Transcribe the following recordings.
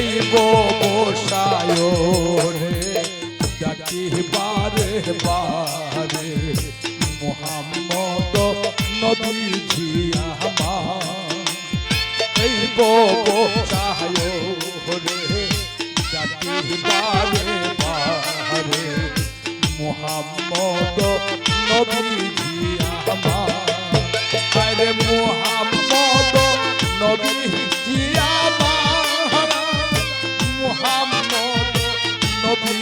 রইব বসায় রে ডাকি বারে বারে, মোহাম্মদ নবীজি আমার রইব বসায় রে ডাকি বারে বারে, মোহাম্মদ নবীজি আমার আরে মোহাম্মদ মোহাম্মদ নবী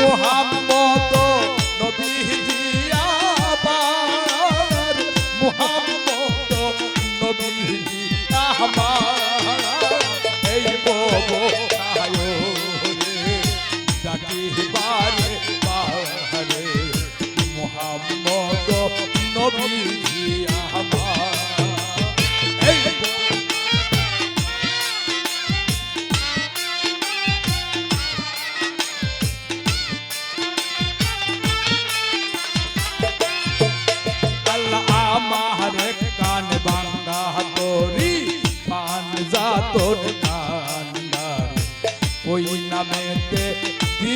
মোহাম্মদ নবী জিয়া মোহাম্মদ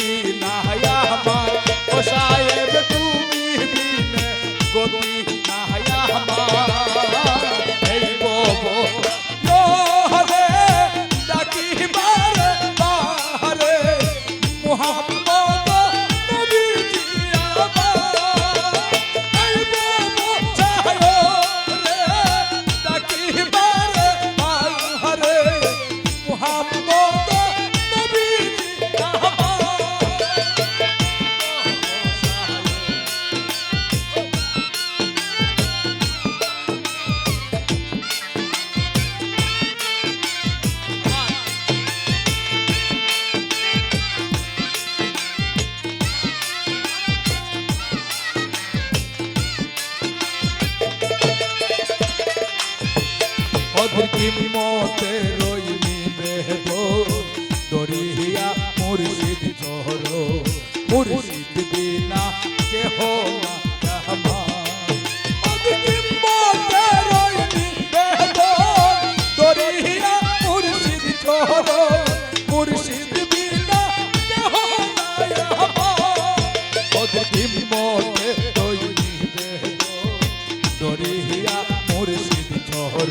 মদিনা অধর কিমতে রইমি মেহব দরিয়া মুর্শিদ চহর মুর্শিদ বিনা কেহ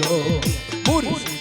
হলো মুর্শিদ